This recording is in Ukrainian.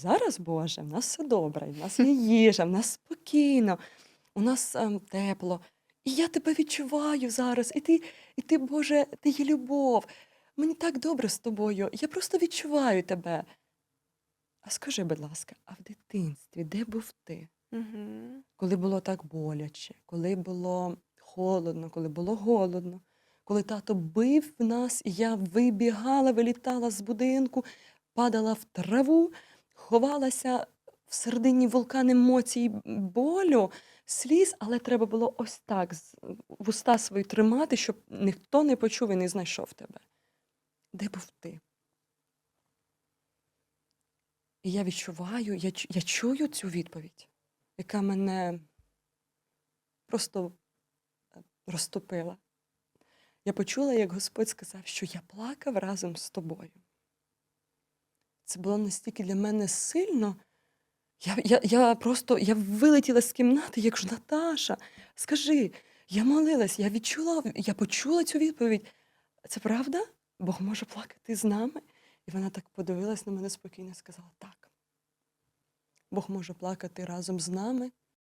зараз, Боже, в нас все добре, в нас є їжа, в нас спокійно, у нас ем, тепло. І я тебе відчуваю зараз. І ти, і ти, Боже, ти є любов. Мені так добре з тобою. Я просто відчуваю тебе. А скажи, будь ласка, а в дитинстві де був ти? Мгм. Коли було так боляче, коли було холодно, коли було голодно, коли тато бив нас, і я вибігала, вилітала з будинку, падала в траву, ховалася в середині вулкан емоцій, болю, сліз, але треба було ось так вуста свої тримати, щоб ніхто не почув і не знайшов тебе. Де був ти? І я відчуваю, я, я чую цю відповідь, яка мене просто е, розтопила. Я почула, як Господь сказав, що я плакав разом з тобою. Це було настільки для мене сильно. Я, я, я просто я вилетіла з кімнати, як ж Наташа. Скажи, я молилась, я відчула, я почула цю відповідь. Це правда? Бог може плакати з нами? І вона так подивилась на мене спокійно і сказала: так. Бог може плакати разом з нами,